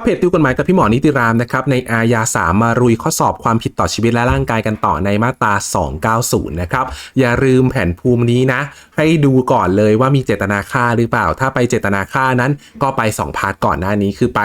ครับเพจติวกฎหมายกับพี่หมอนิติรามนะครับในอาญาสามมารุยข้อสอบความผิดต่อชีวิตและร่างกายกันต่อในมาตรา 290 นะครับ อย่าลืมแผ่นภูมินี้นะ ให้ดูก่อนเลยว่ามีเจตนาฆ่าหรือเปล่า ถ้าไปเจตนาฆ่านั้นก็ไป 2 พาร์ทก่อนหน้านี้คือไป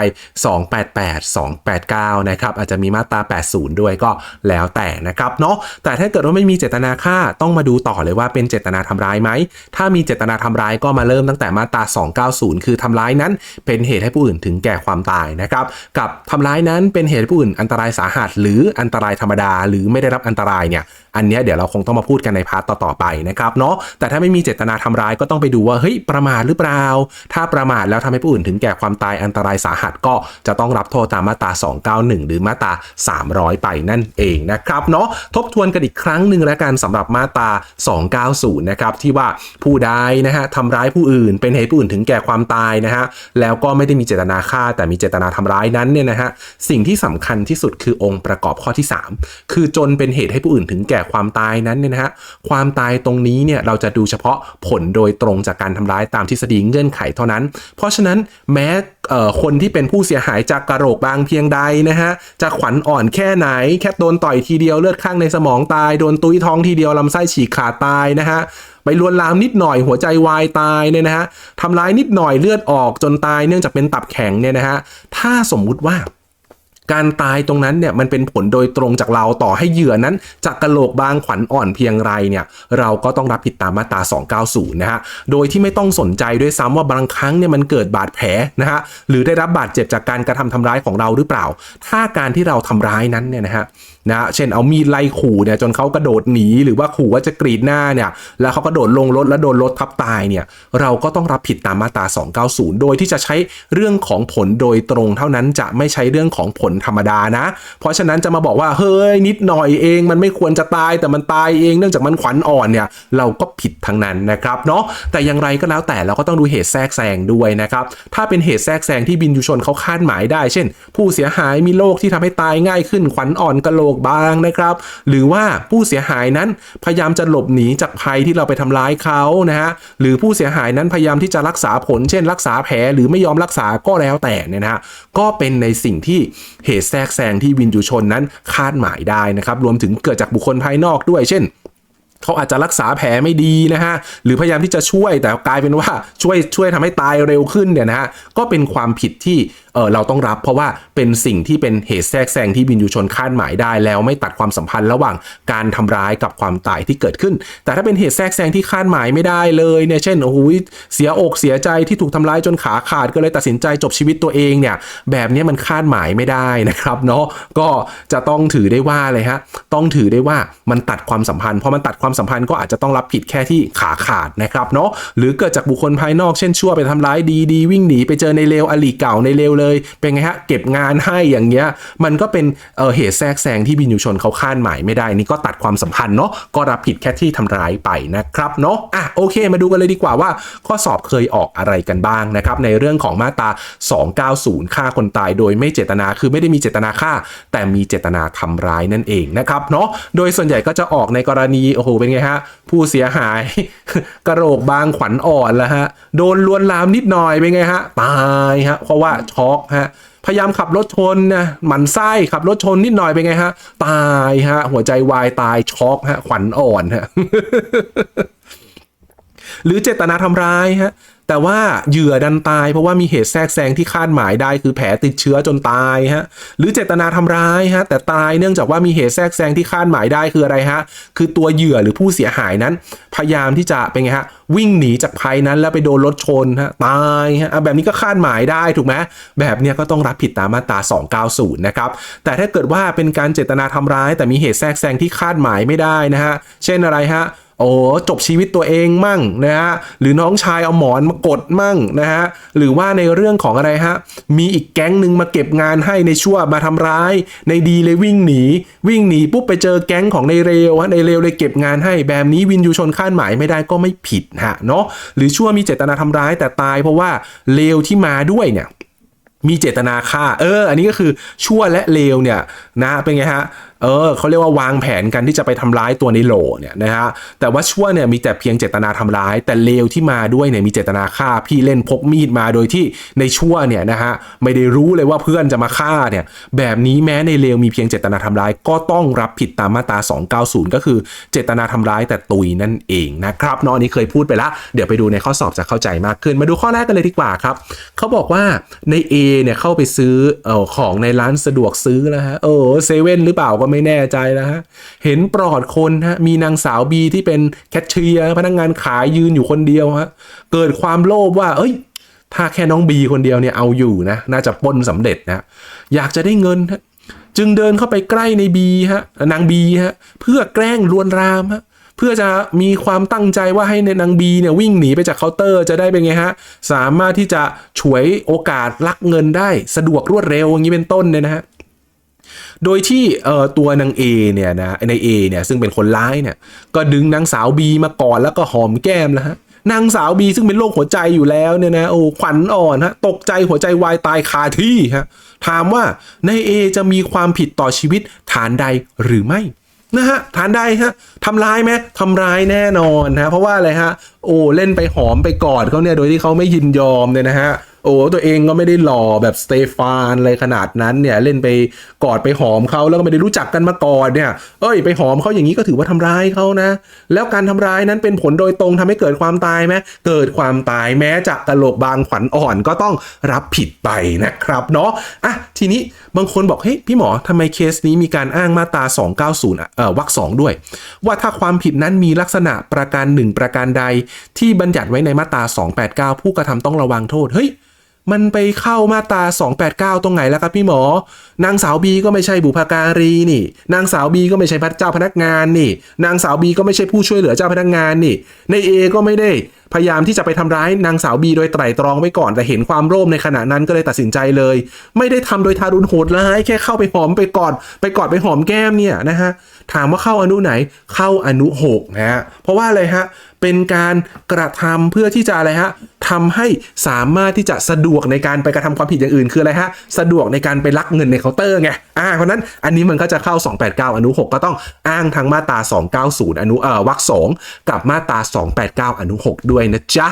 288 289 นะครับ อาจจะมีมาตรา 80 ด้วยก็แล้วแต่นะครับเนาะแต่ถ้าเกิดว่าไม่มีเจตนาฆ่าต้องมาดูต่อเลยว่าเป็นเจตนาทำร้ายไหมถ้ามีเจตนาทำร้ายก็มาเริ่มตั้งแต่มาตรา 290 คือทำร้ายนั้น เป็นเหตุให้ผู้อื่นถึงแก่ความตายนะครับกับทำร้ายนั้นเป็นเหตุผู้อื่นอันตรายสาหัส หรืออันตรายธรรมดา หรือไม่ได้รับอันตรายเนี่ยอันนี้เดี๋ยวเราคงต้องมาพูดกันในพาร์ทต่อๆไปนะครับเนาะแต่ถ้าไม่มีเจตนาทำร้ายก็ต้องไปดูว่าเฮ้ยประมาทหรือเปล่า ถ้าประมาทแล้วทำให้ผู้อื่นถึงแก่ความตายอันตรายสาหัสก็จะต้องรับโทษตามมาตรา 291 หรือมาตรา 300 ไปนั่นเองนะครับเนาะทบทวนกันอีกครั้งหนึ่งแล้วกันสำหรับมาตรา 290 นะครับที่ว่าผู้ใดนะฮะทำร้ายผู้อื่น เป็นเหตุผู้อื่นถึงแก่ความตายนะฮะแล้วก็ไม่ได้มีเจตนาฆ่าแต่มีเจตนาทำร้ายนั้นเนี่ยนะฮะสิ่งที่สำคัญที่สุดคือองค์ประกอบข้อที่ 3 คือจนเป็นเหตุให้ผู้อื่นถึงแก่ความตายนั้นเนี่ยนะฮะความตายตรงนี้เนี่ยเราจะดูเฉพาะผลโดยตรงจากการทำร้ายตามทฤษฎีเงื่อนไขเท่านั้น เพราะฉะนั้นแม้คนที่เป็นผู้เสียหายจากกระโหลกบางเพียงใดนะฮะจะขวัญอ่อนแค่ไหน แค่โดนต่อยทีเดียวเลือดข้างในสมองตาย โดนตุ้ยท้องทีเดียวลำไส้ฉีกขาดตายนะฮะ ไปลวนลามนิดหน่อยหัวใจวายตายเนี่ยนะฮะทำร้ายนิดหน่อยเลือดออกจนตายเนื่องจากเป็นตับแข็งเนี่ยนะฮะถ้าสมมุติว่าการตายตรงนั้นเนี่ยมันเป็นผลโดยตรงจากเราต่อให้เหยื่อนั้นจากกระโหลกบางขวัญอ่อนเพียงไรเนี่ยเราก็ต้องรับผิดตามมาตรา 290 นะฮะโดยที่ไม่ต้องสนใจด้วยซ้ำว่าบางครั้งเนี่ยมันเกิดบาดแผลนะฮะหรือได้รับบาดเจ็บจากการกระทำทำร้ายของเราหรือเปล่า ถ้าการที่เราทำร้ายนั้นเนี่ยนะฮะ นะฮะเช่นเอามีดไล่ขู่เนี่ยจนเขากระโดดหนีหรือว่าขู่ว่าจะกรีดหน้าเนี่ยแล้วเขากระโดดลงรถแล้วโดนรถทับตายเนี่ยเราก็ต้องรับผิดตามมาตรา 290 โดยที่จะใช้เรื่องของผลโดยตรงเท่านั้นจะไม่ใช้เรื่องของผลธรรมดานะ เพราะฉะนั้นจะมาบอกว่าเฮ้ยนิดหน่อยเอง มันไม่ควรจะตายแต่มันตายเองเนื่องจากมันขวัญอ่อนเนี่ยเราก็ผิดทั้งนั้นนะครับเนาะแต่อย่างไรก็แล้วแต่เราก็ต้องดูเหตุแทรกแซงด้วยนะครับถ้าเป็นเหตุแทรกแซงที่บินยูชนเขาคาดหมายได้ เช่น ผู้เสียหายมีโรคที่ทำให้ตายง่ายขึ้นขวัญอ่อนกระโหลกบางนะครับ หรือว่าผู้เสียหายนั้นพยายามจะหลบหนีจากภัยที่เราไปทำร้ายเขานะฮะหรือผู้เสียหายนั้นพยายามที่จะรักษาผล เช่น รักษาแผลหรือไม่ยอมรักษาก็แล้วแต่เนี่ยนะฮะก็เป็นในสิ่งที่เหตุแทรกแซงที่วินยูชนนั้นคาดหมายได้นะครับรวมถึงเกิดจากบุคคลภายนอกด้วย เช่น เขาอาจจะรักษาแผลไม่ดีนะฮะหรือพยายามที่จะช่วยแต่กลายเป็นว่าช่วยช่วยทำให้ตายเร็วขึ้นเนี่ยนะฮะก็เป็นความผิดที่เออเราต้องรับ เพราะว่าเป็นสิ่งที่เป็นเหตุแทรกแซงที่บินยูชนคาดหมายได้ แล้วไม่ตัดความสัมพันธ์ระหว่างการทำร้ายกับความตายที่เกิดขึ้น แต่ถ้าเป็นเหตุแทรกแซงที่คาดหมายไม่ได้เลยเนี่ยเช่นโอ้โหเสียอกเสียใจที่ถูกทำร้ายจนขาขาดก็เลยตัดสินใจจบชีวิตตัวเองเนี่ยแบบนี้มันคาดหมายไม่ได้นะครับเนาะก็จะต้องถือได้ว่าเลยฮะต้องถือได้ว่ามันตัดความสัมพันธ์พอมันตัดความความสัมพันธ์ก็อาจจะต้องรับผิดแค่ที่ขาขาดนะครับเนาะหรือเกิดจากบุคคลภายนอกเช่นชั่วไปทำร้ายดีดีวิ่งหนีไปเจอในเลวอลีเก่าในเลวเลย เป็นไงฮะเก็บงานให้อย่างเงี้ยมันก็เป็นเเหตุแทรกแซงที่บินยูชนเขาคาดหมายไม่ได้นี่ก็ตัดความสัมพันธ์เนาะก็รับผิดแค่ที่ทำร้ายไปนะครับเนาะอะโอเค มาดูกันเลยดีกว่าว่า ข้อสอบเคยออกอะไรกันบ้างนะครับในเรื่องของมาตรา 290 ฆ่าคนตายโดยไม่เจตนาคือไม่ได้มีเจตนาฆ่า แต่มีเจตนาทำร้ายนั่นเองนะครับเนาะโดยส่วนใหญ่ก็จะออกในกรณีโอ้โหเป็นไงฮะ ผู้เสียหาย กระโหลกบางขวัญอ่อนแล้วฮะ โดนลวนลามนิดหน่อยเป็นไงฮะ ตายฮะ เพราะว่าช็อกฮะพยายามขับรถชนนะหมันไส้ขับรถชนนิดหน่อยเป็นไงฮะ ตายฮะ หัวใจวายตายช็อกฮะ ขวัญอ่อนฮะหรือเจตนาทำร้ายฮะ แต่ว่าเหยื่อดันตายเพราะว่ามีเหตุแทรกแซงที่คาดหมายได้คือแผลติดเชื้อจนตายฮะหรือเจตนาทำร้ายฮะแต่ตายเนื่องจากว่ามีเหตุแทรกแซงที่คาดหมายได้คืออะไรฮะคือตัวเหยื่อหรือผู้เสียหายนั้น พยายามที่จะเป็นไงฮะวิ่งหนีจากภัยนั้นแล้วไปโดนรถชนฮะตายฮะแบบนี้ก็คาดหมายได้ถูกไหมแบบเนี้ยก็ต้องรับผิดตามมาตรา 290 นะครับ แต่ถ้าเกิดว่าเป็นการเจตนาทำร้าย แต่มีเหตุแทรกแซงที่คาดหมายไม่ได้นะฮะเช่นอะไรฮะ โอ้จบชีวิตตัวเองมั่งนะฮะหรือน้องชายเอาหมอนมากดมั่งนะฮะหรือว่าในเรื่องของอะไรฮะมีอีกแก๊งหนึ่งมาเก็บงานให้ในชั่วมาทำร้าย ในดีเลยวิ่งหนี วิ่งหนีปุ๊บไปเจอแก๊งของในเร็วฮะในเร็วเลยเก็บงานให้แบบนี้วินยูชนคาดหมายไม่ได้ก็ไม่ผิดฮะเนาะหรือชั่วมีเจตนาทำร้ายแต่ตายเพราะว่าเลวที่มาด้วยเนี่ยมีเจตนาฆ่า เออ อันนี้ก็คือชั่วและเลวเนี่ยนะ เป็นไงฮะเออเขาเรียกว่าวางแผนกันที่จะไปทำร้ายตัวในโหลเนี่ยนะฮะแต่ว่าชั่วเนี่ยมีแต่เพียงเจตนาทำร้าย แต่เลวที่มาด้วยเนี่ยมีเจตนาฆ่าพี่เล่นพกมีดมาโดยที่ในชั่วเนี่ยนะฮะไม่ได้รู้เลยว่าเพื่อนจะมาฆ่าเนี่ยแบบนี้แม้ในเลวมีเพียงเจตนาทำร้าย ก็ต้องรับผิดตามมาตรา290 ก็คือเจตนาทำร้ายแต่ตุยนั่นเองนะครับเนาะอันนี้เคยพูดไปแล้วเดี๋ยวไปดูในข้อสอบจะเข้าใจมากขึ้น มาดูข้อแรกกันเลยดีกว่าครับเขาบอกว่าใน A เนี่ยเข้าไปซื้อออของในร้านสะดวกซื้อแล้วฮะเออเซเว่นหรือเปล่าก็ไม่แน่ใจแล้วฮะ เห็นปลอดคนฮะ มีนางสาวบีที่เป็นแคชเชียร์พนักงานขายยืนอยู่คนเดียวฮะ เกิดความโลภว่า เอ้ย ถ้าแค่น้องบีคนเดียวเนี่ยเอาอยู่นะ น่าจะป้นสำเร็จนะ อยากจะได้เงินฮะ จึงเดินเข้าไปใกล้ในบีฮะ นางบีฮะ เพื่อแกล้งลวนลามฮะเพื่อจะมีความตั้งใจว่าให้ในนางบีเนี่ยวิ่งหนีไปจากเคาน์เตอร์จะได้เป็นไงฮะ สามารถที่จะฉวยโอกาสลักเงินได้สะดวกรวดเร็วอย่างนี้เป็นต้นเนี่ยนะฮะ โดยที่เอ่อตัวนางเอเนี่ยนะในเอเนี่ยซึ่งเป็นคนร้ายเนี่ยก็ดึงนางสาวบีมาก่อนแล้วก็หอมแก้มแล้วฮะนางสาวบีซึ่งเป็นโรคหัวใจอยู่แล้วเนี่ยนะโอ้ขวัญอ่อนฮะตกใจหัวใจวายตายคาที่ฮะถามว่าในเอจะมีความผิดต่อชีวิตฐานใดหรือไม่นะฮะฐานใดฮะทำร้ายไหมทำร้ายแน่นอนฮะเพราะว่าอะไรฮะโอ้เล่นไปหอมไปกอดเขาเนี่ยโดยที่เขาไม่ยินยอมเนี่ยนะฮะ โอ้ตัวเองก็ไม่ได้หล่อแบบสเตฟานอะไรขนาดนั้นเนี่ยเล่นไปกอดไปหอมเขาแล้วก็ไม่ได้รู้จักกันมาก่อนเนี่ย เอ้ยไปหอมเขาอย่างนี้ก็ถือว่าทำร้ายเขานะ แล้วการทำร้ายนั้นเป็นผลโดยตรงทำให้เกิดความตายไหมเกิดความตายแม้จากะโหลกบางขวัญอ่อนก็ต้องรับผิดไปนะครับเนาะอะทีนี้บางคนบอกเฮ้ยพี่หมอทำไมเคสนี้มีการอ้างมาตรา 290อะวรรคสองด้วย ว่าถ้าความผิดนั้นมีลักษณะประการหนึ่งประการใด ที่บัญญัติไว้ในมาตรา 289 ผู้กระทำต้องระวังโทษเฮ้ย มันไปเข้ามาตรา 289 ตรงไหนแล้วครับพี่หมอ นางสาวบีก็ไม่ใช่บุพการีนี่ นางสาวบีก็ไม่ใช่พระเจ้าพนักงานนี่ นางสาวบีก็ไม่ใช่ผู้ช่วยเหลือเจ้าพนักงานนี่ ในเอก็ไม่ได้พยายามที่จะไปทำร้ายนางสาวบีโดยไตร่ตรองไว้ก่อนแต่เห็นความโลภในขณะนั้นก็เลยตัดสินใจเลย ไม่ได้ทำโดยทารุณโหดร้ายแค่เข้าไปหอมไปกอดไปกอดไปหอมแก้มเนี่ยนะฮะถามว่าเข้าอนุไหนเข้าอนุ6นะฮะเพราะว่าอะไรฮะเป็นการกระทำเพื่อที่จะอะไรฮะทำให้สามารถที่จะสะดวกในการไปกระทำความผิดอย่างอื่นคืออะไรฮะสะดวกในการไปลักเงินในเคาน์เตอร์ไงอ่าเพราะนั้นอันนี้มันก็จะเข้า 289 อนุ 6 ก็ต้องอ้างทั้งมาตรา 290 อนุเอ่อวรรคสองกับมาตรา 289 อนุ 6 ด้วยนะจ๊ะ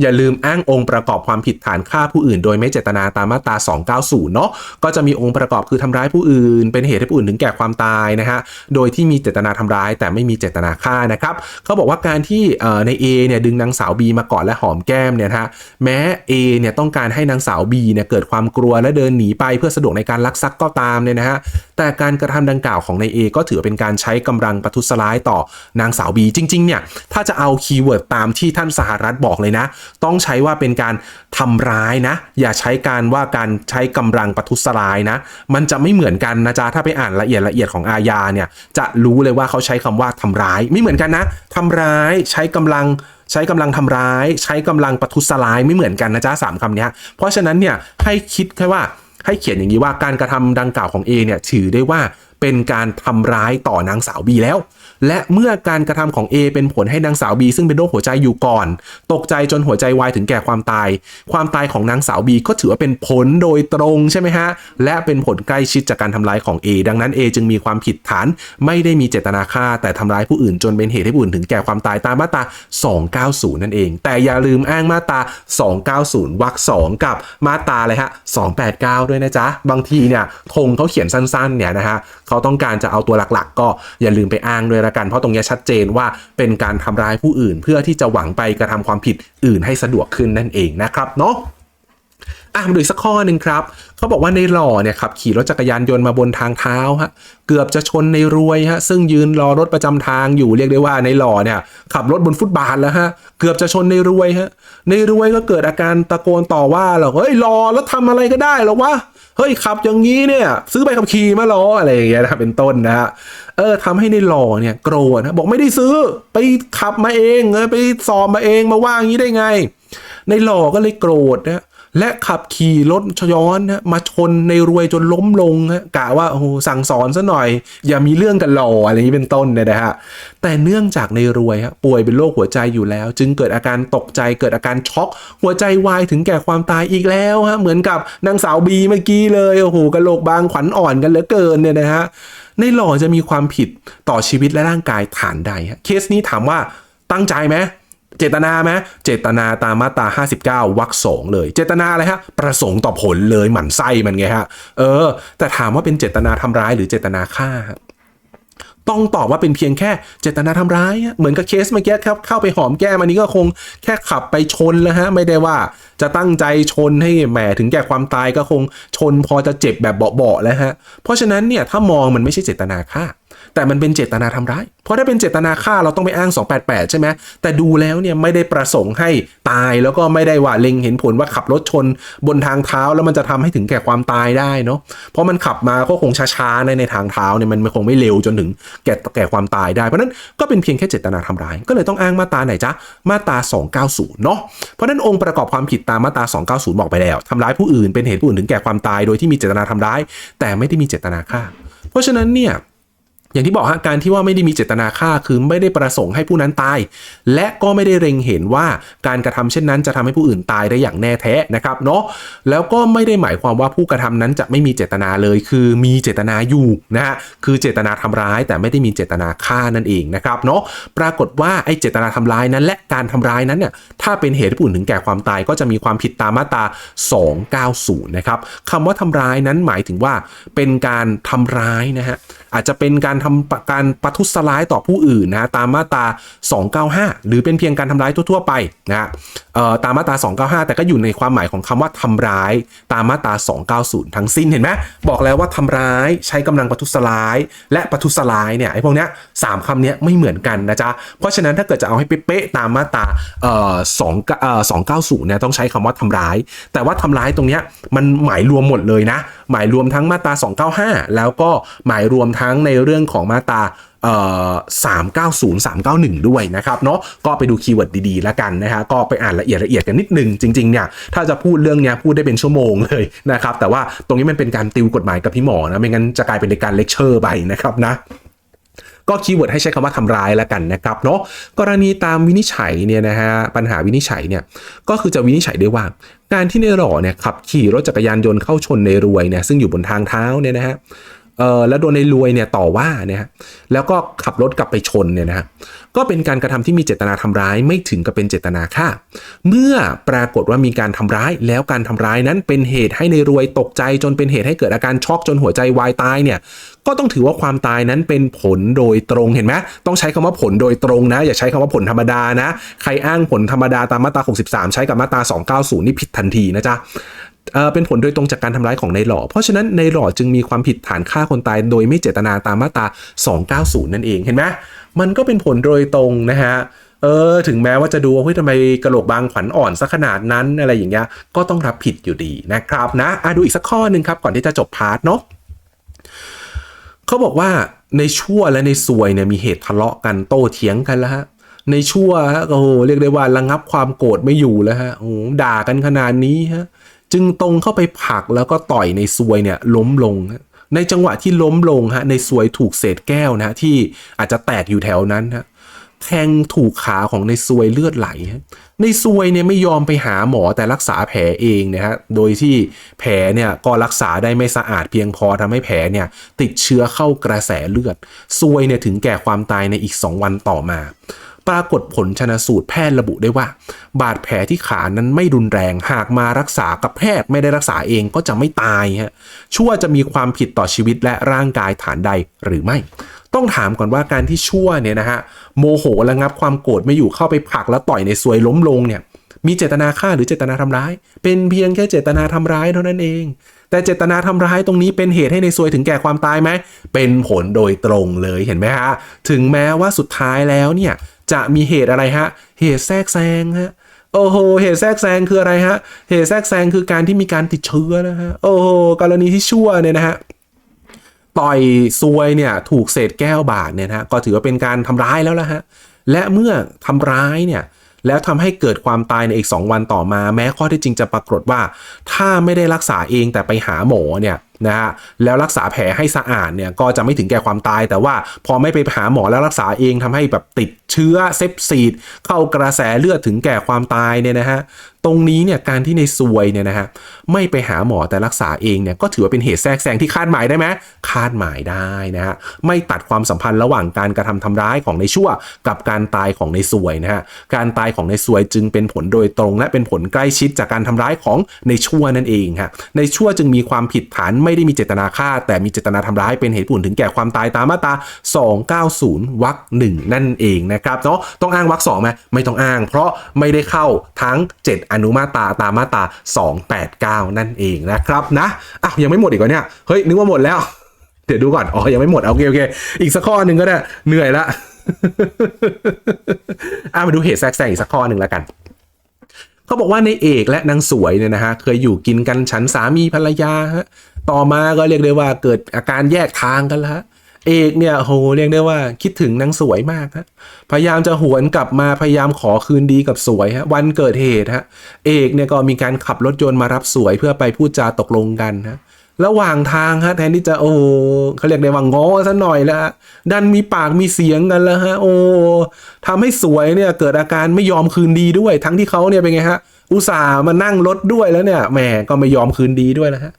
อย่าลืมอ้างองค์ประกอบความผิดฐานฆ่าผู้อื่น โดยไม่เจตนาตามมาตรา 290 เนาะก็จะมีองค์ประกอบคือทำร้ายผู้อื่น เป็นเหตุให้ผู้อื่นถึงแก่ความตายนะฮะโดยที่มีเจตนาทำร้าย แต่ไม่มีเจตนาฆ่านะครับเขาบอกว่าการที่เอ่อใน A เนี่ยดึงนางสาว B มาก่อนและหอมแก้มเนี่ยนะฮะแม้ A เนี่ยต้องการให้นางสาว B เนี่ยเกิดความกลัวและเดินหนีไปเพื่อสะดวกในการลักทรัพย์ก็ตามเนี่ยนะฮะแต่การกระทำดังกล่าวของใน A ก็ถือเป็นการใช้กำลังประทุษร้ายต่อนางสาว B จริงๆเนี่ยถ้าจะเอาคีย์เวิร์ดตามที่ท่านสหรัฐบอกเลยนะต้องใช้ว่าเป็นการทำร้ายนะ อย่าใช้การว่าการใช้กำลังประทุษร้ายนะ มันจะไม่เหมือนกันนะจ๊ะถ้าไปอ่านละเอียดละเอียดของอาญาเนี่ยจะรู้เลยว่าเขาใช้คำว่าทำร้าย ไม่เหมือนกันนะทำร้ายใช้กำลังใช้กำลังทำร้าย ใช้กำลังประทุษร้ายไม่เหมือนกันนะจ๊ะสามคำนี้เพราะฉะนั้นเนี่ยให้คิดแค่ว่าให้เขียนอย่างนี้ว่าการกระทำดังกล่าวของ A เนี่ยถือได้ว่า เป็นการทำร้ายต่อนางสาว B แล้ว และเมื่อการกระทำของ A เป็นผลให้นางสาว B ซึ่งเป็นโรคหัวใจอยู่ก่อน ตกใจจนหัวใจวายถึงแก่ความตาย ความตายของนางสาว B ก็ถือว่าเป็นผลโดยตรงใช่ไหมฮะ และเป็นผลใกล้ชิดจากการทำร้ายของ A ดังนั้น A จึงมีความผิดฐานไม่ได้มีเจตนาฆ่า แต่ทำร้ายผู้อื่นจนเป็นเหตุให้ผู้อื่นถึงแก่ความตายตามมาตรา 290 นั่นเอง แต่อย่าลืมอ้างมาตรา 290วรรค2กับมาตราอะไรฮะ 289 ด้วยนะจ๊ะ บางทีเนี่ยธงเขาเขียนสั้นๆเนี่ยนะฮะเขาต้องการจะเอาตัวหลักๆ ก็อย่าลืมไปอ้างด้วยละกัน เพราะตรงเนี้ยชัดเจนว่าเป็นการทำร้ายผู้อื่น เพื่อที่จะหวังไปกระทำความผิดอื่นให้สะดวกขึ้นนั่นเองนะครับเนาะ อะมาดูอีกสักข้อหนึ่งครับเขาบอกว่าในหล่อเนี่ยขับขี่รถจักรยานยนต์มาบนทางเท้าฮะเกือบจะชนในรวยฮะซึ่งยืนรอรถประจำทางอยู่เรียกได้ว่าในหล่อเนี่ยขับรถบนฟุตบาทแล้วฮะเกือบจะชนในรวยฮะในรวยก็เกิดอาการตะโกนต่อว่าหรอกเฮ้ยรอแล้วทำอะไรก็ได้หรอวะเฮ้ยขับอย่างนี้เนี่ยซื้อใบขับขี่มาหรออะไรอย่างเงี้ยนะเป็นต้นนะฮะเออทำให้ในหล่อเนี่ยโกรธนะบอกไม่ได้ซื้อไปขับมาเองเออไปสอบมาเองมาว่าอย่างนี้ได้ไง ในหล่อก็เลยโกรธนะ และขับขี่รถย้อนมาชนในรวยจนล้มลงกะว่าโอ้โหสั่งสอนซะหน่อย อย่ามีเรื่องกันหล่ออะไรอย่างนี้เป็นต้นเนี่ยนะฮะแต่เนื่องจากในรวยฮะป่วยเป็นโรคหัวใจอยู่แล้ว จึงเกิดอาการตกใจเกิดอาการช็อก หัวใจวายถึงแก่ความตายอีกแล้วฮะเหมือนกับนางสาวบีเมื่อกี้เลยโอ้โหกระโหลกบางขวัญอ่อนกันเหลือเกินเนี่ยนะฮะในหล่อจะมีความผิดต่อชีวิตและร่างกายฐานใดเคสนี้ถามว่าตั้งใจไหม เจตนาไหมเจตนาตามมาตรา59วรรคสองเลย เจตนาอะไรฮะ ประสงค์ต่อผลเลยหมั่นไส้มันไงฮะ เออ แต่ถามว่าเป็นเจตนาทำร้ายหรือเจตนาฆ่าต้องตอบว่าเป็นเพียงแค่เจตนาทำร้าย เหมือนกับเคสเมื่อกี้ครับ เข้าไปหอมแก้มอันนี้ก็คงแค่ขับไปชนแล้วฮะ ไม่ได้ว่าจะตั้งใจชนให้แหมถึงแก่ความตายก็คงชนพอจะเจ็บแบบเบาๆแล้วฮะ เพราะฉะนั้นเนี่ยถ้ามองมันไม่ใช่เจตนาฆ่า แต่มันเป็นเจตนาทำร้าย เพราะถ้าเป็นเจตนาฆ่าเราต้องไปอ้าง 288 ใช่ไหมแต่ดูแล้วเนี่ยไม่ได้ประสงค์ให้ตายแล้วก็ไม่ได้ว่าเล็งเห็นผลว่าขับรถชนบนทางเท้าแล้วมันจะทำให้ถึงแก่ความตายได้เนาะเพราะมันขับมาก็คงช้าๆในในทางเท้าเนี่ยมันคงไม่เร็วจนถึงแก่แก่ความตายได้ เพราะนั้นก็เป็นเพียงแค่เจตนาทำร้าย ก็เลยต้องอ้างมาตราไหนจ๊ะมาตรา 290 เนาะเพราะนั้นองค์ประกอบความผิดตามมาตรา 290 บอกไปแล้วทำร้ายผู้อื่นเป็นเหตุผู้อื่นถึงแก่ความตายโดยที่มีเจตนาทำร้าย แต่ไม่ได้มีเจตนาฆ่า เพราะฉะนั้นเนี่ย อย่างที่บอกฮะการที่ว่าไม่ได้มีเจตนาฆ่าคือไม่ได้ประสงค์ให้ผู้นั้นตาย และก็ไม่ได้เล็งเห็นว่าการกระทำเช่นนั้นจะทำให้ผู้อื่นตายได้อย่างแน่แท้นะครับเนาะแล้วก็ไม่ได้หมายความว่าผู้กระทำนั้นจะไม่มีเจตนาเลย คือมีเจตนาอยู่นะฮะคือเจตนาทำร้ายแต่ไม่ได้มีเจตนาฆ่านั่นเองนะครับเนาะปรากฏว่าไอ้เจตนาทำร้ายนั้นและการทำร้ายนั้นเนี่ยถ้าเป็นเหตุให้ผู้อื่นถึงแก่ความตายก็จะมีความผิดตามมาตรา 290 นะครับคำว่าทำร้ายนั้นหมายถึงว่าเป็นการทำร้ายนะฮะ อาจจะเป็นการทำการประทุษร้ายต่อผู้อื่นนะตามมาตรา 295 หรือเป็นเพียงการทำร้ายทั่วๆไปนะตามมาตรา 295 แต่ก็อยู่ในความหมายของคำว่าทำร้าย ตามมาตรา 290 ทั้งสิ้นเห็นไหมบอกแล้วว่าทำร้ายใช้กำลังประทุษร้าย และประทุษร้ายเนี่ยไอ้พวกเนี้ยสามคำเนี้ยไม่เหมือนกันนะจ๊ะเพราะฉะนั้นถ้าเกิดจะเอาให้เป๊ะๆตามมาตราเอ่อ2เอ่อ290เนี่ยต้องใช้คำว่าทำร้าย แต่ว่าทำร้ายตรงเนี้ยมันหมายรวมหมดเลยนะ หมายรวมทั้งมาตรา 295 แล้วก็หมายรวมทั้งในเรื่องของมาตรา เอ่อ390 391ด้วยนะครับเนาะก็ไปดูคีย์เวิร์ดดีๆแล้วกันนะฮะก็ไปอ่านละเอียดละเอียดกันนิดนึงจริงๆเนี่ยถ้าจะพูดเรื่องเนี้ยพูดได้เป็นชั่วโมงเลยนะครับแต่ว่าตรงนี้มันเป็นการติวกฎหมายกับพี่หมอนะไม่งั้นจะกลายเป็นในการเลคเชอร์ไปนะครับนะก็คีย์เวิร์ดให้ใช้คำว่าทำร้ายแล้วกันนะครับเนาะกรณีตามวินิจฉัยเนี่ยนะฮะปัญหาวินิจฉัยเนี่ยก็คือจะวินิจฉัยได้ว่า การที่ในหล่อเนี่ยขับขี่รถจักรยานยนต์เข้าชนในรวยเนี่ยซึ่งอยู่บนทางเท้าเนี่ยนะฮะ เออแล้วโดนในรวยเนี่ยต่อว่าเนี่ยฮะแล้วก็ขับรถกลับไปชนเนี่ยนะฮะก็เป็นการกระทำที่มีเจตนาทำร้ายไม่ถึงกับเป็นเจตนาฆ่า เมื่อปรากฏว่ามีการทำร้าย แล้วการทำร้ายนั้นเป็นเหตุให้ในรวยตกใจจนเป็นเหตุให้เกิดอาการช็อกจนหัวใจวายตายเนี่ยก็ต้องถือว่าความตายนั้นเป็นผลโดยตรงเห็นไหมต้องใช้คำว่าผลโดยตรงนะ อย่าใช้คำว่าผลธรรมดานะ ใครอ้างผลธรรมดาตามมาตรา 63 ใช้กับมาตรา 290 นี่ผิดทันทีนะจ๊ะ เอ่อเป็นผลโดยตรงจากการทำร้ายของในหล่อ เพราะฉะนั้นในหล่อจึงมีความผิดฐานฆ่าคนตายโดยไม่เจตนาตามมาตรา 290 นั่นเองเห็นไหมมันก็เป็นผลโดยตรงนะฮะเออถึงแม้ว่าจะดูว่าเฮ้ยทำไมกระโหลกบางขวัญอ่อนซะขนาดนั้นอะไรอย่างเงี้ยก็ต้องรับผิดอยู่ดีนะครับนะอะดูอีกสักข้อหนึ่งครับก่อนที่จะจบพาร์ทเนาะเขาบอกว่าในชั่วและในซวยเนี่ยมีเหตุทะเลาะกันโต้เถียงกันแล้วฮะในชั่วฮะโอ้โหเรียกได้ว่าระงับความโกรธไม่อยู่แล้วฮะโอ้โหด่ากันขนาดนี้ฮะ จึงตรงเข้าไปผลักแล้วก็ต่อยในซวยเนี่ยล้มลง ในจังหวะที่ล้มลงฮะในซวยถูกเศษแก้วนะฮะที่อาจจะแตกอยู่แถวนั้นฮะแทงถูกขาของในซวยเลือดไหล ในซวยเนี่ยไม่ยอมไปหาหมอแต่รักษาแผลเองนะฮะ โดยที่แผลเนี่ยก็รักษาได้ไม่สะอาดเพียงพอทำให้แผลเนี่ยติดเชื้อเข้ากระแสเลือด ซวยเนี่ยถึงแก่ความตายในอีก 2 วันต่อมา ปรากฏผลชนสูตรแพทย์ระบุได้ว่า บาดแผลที่ขานั้นไม่รุนแรง หากมารักษากับแพทย์ไม่ได้รักษาเองก็จะไม่ตายฮะชั่วจะมีความผิดต่อชีวิตและร่างกายฐานใดหรือไม่ ต้องถามก่อนว่าการที่ชั่วเนี่ยนะฮะโมโหระงับความโกรธไม่อยู่เข้าไปผลักแล้วต่อยในซวยล้มลงเนี่ยมีเจตนาฆ่าหรือเจตนาทำร้าย เป็นเพียงแค่เจตนาทำร้ายเท่านั้นเอง แต่เจตนาทำร้ายตรงนี้เป็นเหตุให้ในซวยถึงแก่ความตายไหม เป็นผลโดยตรงเลยเห็นไหมฮะ ถึงแม้ว่าสุดท้ายแล้วเนี่ย จะมีเหตุอะไรฮะ เหตุแทรกแซงฮะโอ้โห เหตุแทรกแซงคืออะไรฮะ เหตุแทรกแซงคือการที่มีการติดเชื้อนะฮะ โอ้โห กรณีที่ชั่วเนี่ยนะฮะ ต่อยซวยเนี่ยถูกเศษแก้วบาดเนี่ยนะฮะก็ถือว่าเป็นการทำร้ายแล้วละฮะ และเมื่อทำร้ายเนี่ย แล้วทำให้เกิดความตายในอีก 2 วันต่อมา แม้ข้อที่จริงจะปรากฏว่า ถ้าไม่ได้รักษาเองแต่ไปหาหมอเนี่ย นะฮะแล้วรักษาแผลให้สะอาดเนี่ยก็จะไม่ถึงแก่ความตาย แต่ว่าพอไม่ไปหาหมอแล้วรักษาเองทำให้แบบติดเชื้อเซปซีดเข้ากระแสเลือดถึงแก่ความตายเนี่ยนะฮะตรงนี้เนี่ยการที่ในซวยเนี่ยนะฮะไม่ไปหาหมอแต่รักษาเองเนี่ยก็ถือว่าเป็นเหตุแทรกแซงที่คาดหมายได้ไหมคาดหมายได้นะฮะไม่ตัดความสัมพันธ์ระหว่างการกระทำทำร้ายของในชั่ว กับการตายของในซวยนะฮะการตายของในซวยจึงเป็นผลโดยตรงและเป็นผลใกล้ชิดจากการทำร้ายของในชั่วนั่นเองฮะในชั่วจึงมีความผิดฐานไม่ได้มีเจตนาฆ่า แต่มีเจตนาทำร้ายเป็นเหตุผลถึงแก่ความตายตามมาตรา 290วรรคหนึ่งนั่นเองนะครับเนาะต้องอ้างวรรคสองไหมไม่ต้องอ้าง เพราะไม่ได้เข้าทั้ง 7 อนุมาตราตามมาตรา289 นั่นเองนะครับนะอ้าวยังไม่หมดอีกเหรอเนี่ยเฮ้ยนึกว่าหมดแล้ว เดี๋ยวดูก่อนอ๋อยังไม่หมดโอเคโอเคอีกสักข้อหนึ่งก็ได้เหนื่อยละอะมาดูเหตุแทรกแซงอีกสักข้อหนึ่งแล้วกันเขาบอกว่าในเอกและนางสวยเนี่ยนะฮะเคยอยู่กินกันฉันสามีภรรยาฮะ ต่อมาก็เรียกได้ว่าเกิดอาการแยกทางกันละเอกเนี่ยโหเรียกได้ว่าคิดถึงนางสวยมากฮะพยายามจะหวนกลับมาพยายามขอคืนดีกับสวยฮะวันเกิดเหตุฮะเอกเนี่ยก็มีการขับรถยนต์มารับสวยเพื่อไปพูดจาตกลงกันฮะระหว่างทางฮะแทนที่จะโอ้เขาเรียกได้ว่าง้อซะหน่อยแล้วฮะดันมีปากมีเสียงกันแล้วฮะโอ้ทำให้สวยเนี่ยเกิดอาการไม่ยอมคืนดีด้วย ทั้งที่เขาเนี่ยเป็นไงฮะอุตส่าห์มานั่งรถด้วยแล้วเนี่ยแหมก็ไม่ยอมคืนดีด้วยนะฮะ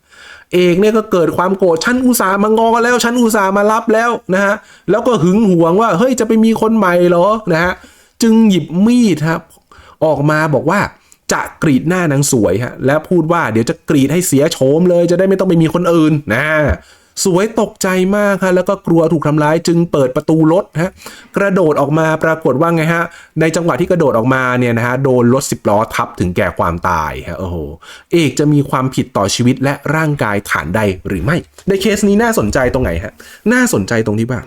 เอกเนี่ยก็เกิดความโกรธฉันอุตส่าห์มางอกันแล้วฉันอุตส่าห์มารับแล้วนะฮะแล้วก็หึงหวงว่าเฮ้ยจะไปมีคนใหม่เหรอนะฮะจึงหยิบมีดครับออกมาบอกว่าจะกรีดหน้านางสวยฮะและพูดว่าเดี๋ยวจะกรีดให้เสียโฉมเลยจะได้ไม่ต้องไปมีคนอื่นนะ สวยตกใจมากฮะแล้วก็กลัวถูกทำร้ายจึงเปิดประตูรถฮะกระโดดออกมาปรากฏว่าไงฮะ ในจังหวะที่กระโดดออกมาเนี่ยนะฮะโดนรถสิบล้อทับถึงแก่ความตายฮะโอ้โหเอกจะมีความผิดต่อชีวิตและร่างกายฐานใดหรือไม่ ในเคสนี้น่าสนใจตรงไหนฮะน่าสนใจตรงที่ว่า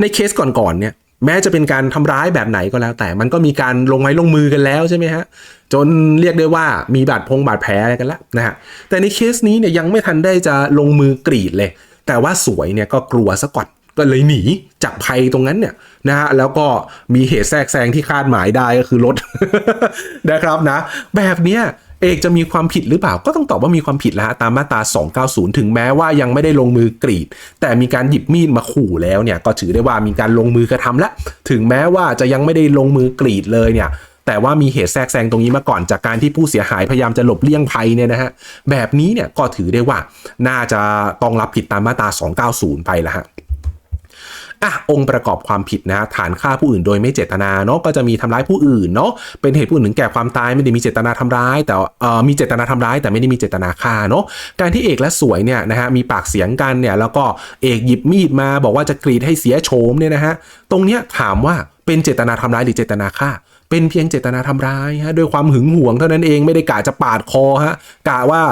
ในเคสก่อนๆเนี่ย แม้จะเป็นการทำร้ายแบบไหนก็แล้ว แต่มันก็มีการลงไม้ลงมือกันแล้วใช่ไหมฮะจนเรียกได้ว่ามีบาดพงบาดแผลอะไรกันแล้วนะฮะแต่ในเคสนี้เนี่ยยังไม่ทันได้จะลงมือกรีดเลย แต่ว่าสวยเนี่ยก็กลัวซะก่อนก็เลยหนีจากภัยตรงนั้นเนี่ยนะฮะแล้วก็มีเหตุแทรกแซงที่คาดหมายได้ก็คือรถนะครับนะ แบบเนี้ย เอกจะมีความผิดหรือเปล่าก็ต้องตอบว่ามีความผิดแล้วตามมาตรา 290 ถึงแม้ว่ายังไม่ได้ลงมือกรีด แต่มีการหยิบมีดมาขู่แล้วเนี่ยก็ถือได้ว่ามีการลงมือกระทำแล้วถึงแม้ว่าจะยังไม่ได้ลงมือกรีดเลยเนี่ยแต่ว่ามีเหตุแทรกแซงตรงนี้มาก่อนจากการที่ผู้เสียหายพยายามจะหลบเลี่ยงภัยเนี่ยนะฮะแบบนี้เนี่ยก็ถือได้ว่าน่าจะต้องรับผิดตามมาตรา 290 ไปละฮะ อะองค์ประกอบความผิดนะฐานฆ่าผู้อื่นโดยไม่เจตนาเนาะก็จะมีทำร้ายผู้อื่นเนาะเป็นเหตุผู้อื่นถึงแก่ความตายไม่ได้มีเจตนาทำร้าย แต่เอ่อมีเจตนาทำร้ายแต่ไม่ได้มีเจตนาฆ่าเนาะการที่เอกและสวยเนี่ยนะฮะมีปากเสียงกันเนี่ยแล้วก็เอกหยิบมีดมาบอกว่าจะกรีดให้เสียโฉมเนี่ยนะฮะตรงเนี้ยถามว่าเป็นเจตนาทำร้ายหรือเจตนาฆ่า เป็นเพียงเจตนาทำร้ายฮะด้วยความหึงหวงเท่านั้นเองไม่ได้กะจะปาดคอฮะกะว่า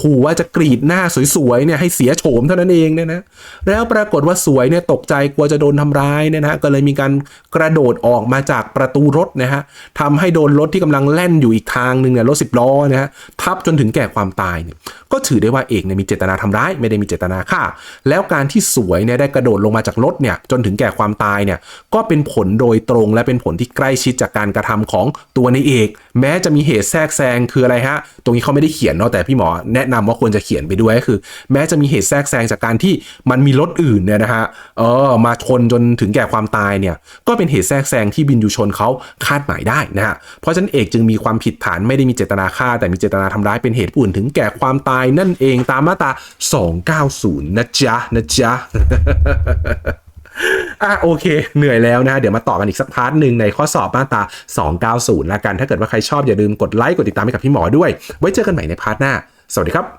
ขู่ว่าจะกรีดหน้าสวยๆเนี่ยให้เสียโฉมเท่านั้นเองเนี่ยนะแล้วปรากฏว่าสวยเนี่ยตกใจกลัวจะโดนทำร้ายเนี่ยนะก็เลยมีการกระโดดออกมาจากประตูรถนะฮะทำให้โดนรถที่กำลังแล่นอยู่อีกทางหนึ่งเนี่ยรถสิบล้อนะฮะทับจนถึงแก่ความตายเนี่ยก็ถือได้ว่าเอกเนี่ยมีเจตนาทำร้ายไม่ได้มีเจตนาฆ่า แล้วการที่สวยเนี่ยได้กระโดดลงมาจากรถเนี่ยจนถึงแก่ความตายเนี่ยก็เป็นผลโดยตรงและเป็นผลที่ใกล้ชิดจากการกระทำของตัวในเอก แม้จะมีเหตุแทรกแซงคืออะไรฮะตรงนี้เขาไม่ได้เขียนเนาะแต่พี่หมอแนะนำว่าควรจะเขียนไปด้วยก็คือ แม้จะมีเหตุแทรกแซงจากการที่มันมีรถอื่นเนี่ยนะฮะเออมาชนจนถึงแก่ความตายเนี่ยก็เป็นเหตุแทรกแซงที่บินยูชนเขาคาดหมายได้นะฮะเพราะฉะนั้นเอกจึงมีความผิดฐานไม่ได้มีเจตนาฆ่า แต่มีเจตนาทำร้ายเป็นเหตุอื่นถึงแก่ความตายนั่นเองตามมาตรา290 นะจ๊ะนะจ๊ะอะโอเค เหนื่อยแล้วนะเดี๋ยวมาต่อกันอีกสักพาร์ทหนึ่งในข้อสอบมาตรา290 แล้วกัน ถ้าเกิดว่าใครชอบอย่าลืมกดไลค์ กดติดตามให้กับพี่หมอด้วย ไว้เจอกันใหม่ในพาร์ทหน้า สวัสดีครับ